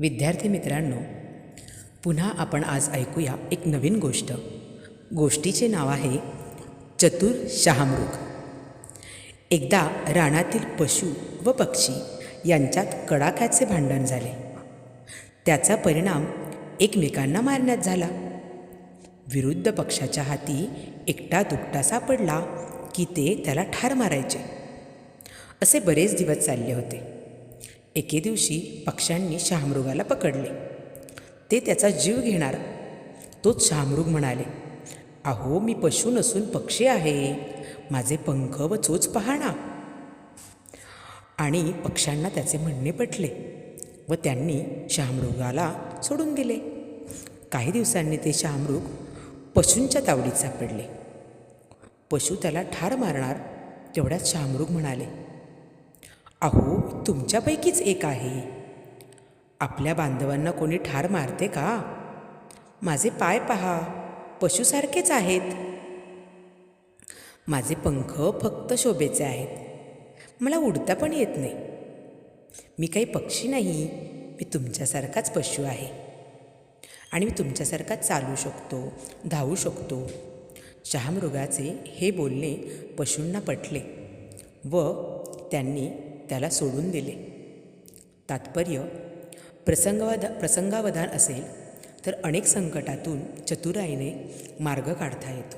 विद्यार्थी मित्रांनो पुन्हा आपण आज ऐकूया एक नवीन गोष्ट. गोष्टीचे नाव आहे चतुर शहामृग. एकदा रानातील पशु व पक्षी यांच्यात कडाक्याचे भांडण झाले. त्याचा परिणाम एकमेकांना मारण्यात झाला. विरुद्ध पक्षाच्या हाती एकटा दुकटा सापडला की ते त्याला ठार मारायचे. असे बरेच दिवस चालले होते. एके दिवशी पक्ष्यांनी शहामृगाला पकडले. ते त्याचा जीव घेणार. तोच शहामृग म्हणाले अहो मी पशु नसून पक्षी आहे. माझे पंख व चोच पहा ना. आणि पक्ष्यांना त्याचे म्हणणे पटले व त्यांनी शहामृगाला सोडून दिले काही दिवसांनी ते शहामृग पशूंच्या तावडीत सापडले. पशु त्याला ठार मारणार तेवढ्यात शहामृग म्हणाले अहो तुमच्यापैकीच एक आहे. आपल्या बांधवांना कोणी ठार मारते का? माझे पाय पहा पशुसारखेच आहेत. माझे पंख फक्त शोभेचे आहेत. मला उडता पण येत नाही. मी काही पक्षी नाही मी तुमच्यासारखाच पशु आहे. आणि मी तुमच्यासारखा चालू शकतो धावू शकतो. शहामृगाचे हे बोलणे पशूंना पटले व त्यांनी त्याला सोडून दिले. तात्पर्य प्रसंगावधा प्रसंगावधान असेल तर अनेक संकटातून चतुराईने मार्ग काढता येतो.